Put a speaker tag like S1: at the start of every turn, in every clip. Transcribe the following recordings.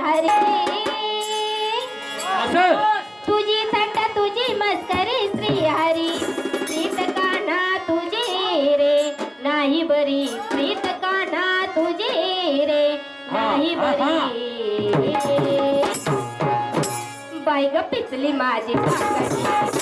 S1: हरी. तुझी थट्टा तुझी मस्करी श्रीहरी प्रीत कान्हा तुझे रे. नाही बरी प्रीत कान्हा तुझे रे. नाही बरी बाय ग पिचली माझी पाकडी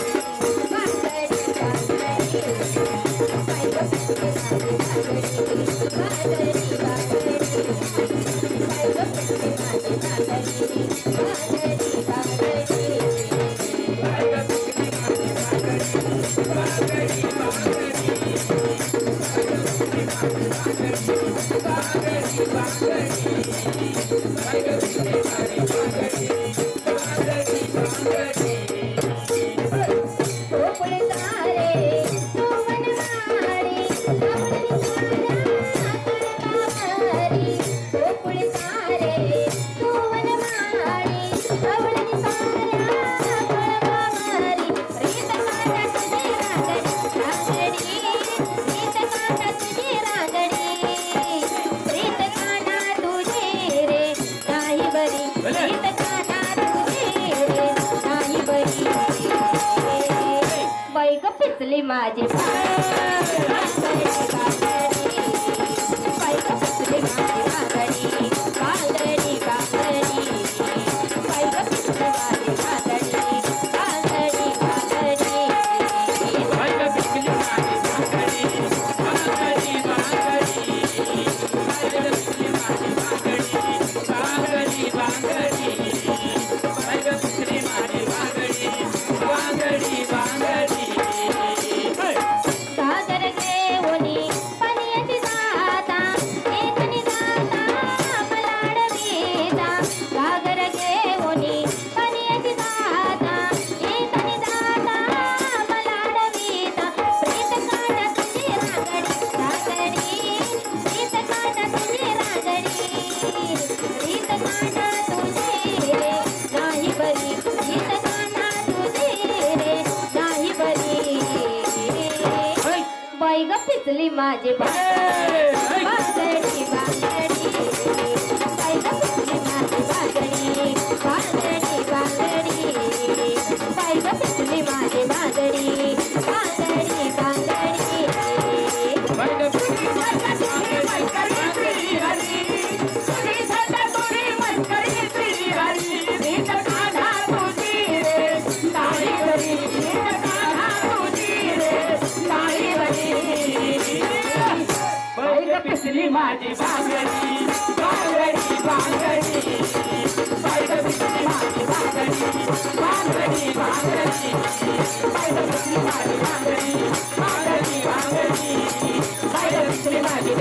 S1: Thank you. बैग पिचले माझे. বাজে। বাজে ग पिसली माझी भांगडी भांगडी भांगडी पाय ग पिसली माझी भांगडी भांगडी भांगडी पाय ग पिसली माझी भांगडी भांगडी भांगडी पाय ग
S2: पिसली माझी